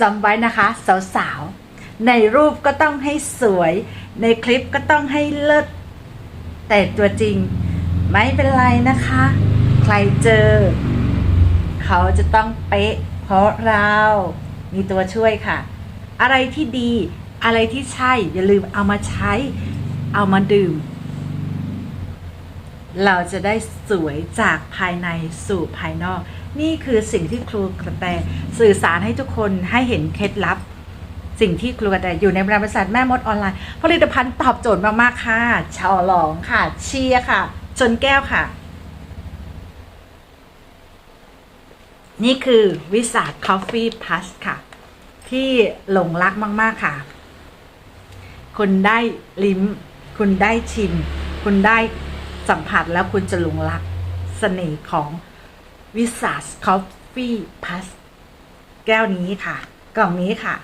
จำไว้นะคะสาวๆ ในรูปก็ต้องให้สวย ในคลิปก็ต้องให้เลิศแต่ตัวจริง ไม่เป็นไรนะคะ ใครเจอ เขาจะต้องเป๊ะ เพราะเรามีตัวช่วยค่ะ อะไรที่ดีอะไรที่ใช่อย่าลืมเอามาใช้ เอามาดื่ม เราจะได้สวยจากภายในสู่ภายนอก นี่คือสิ่งที่ครูกระแตสื่อสารให้ทุกคนให้เห็นเคล็ดลับ สิ่งที่ครูกระแตอยู่ในบริษัทแม่มดออนไลน์ผลิตภัณฑ์ตอบโจทย์มากๆค่ะฉลองค่ะ เชียร์ค่ะ จนแก้วค่ะ นี่คือวิสาท Coffee Plus ค่ะ ที่หลงรักมาก ๆ ค่ะ คุณได้ลิ้ม คุณได้ชิม คุณได้ สัมผัสแล้วคุณจะหลงรักเสน่ห์ของวิสาสคอฟฟี่พัสแก้วนี้ค่ะ กล่องนี้ค่ะ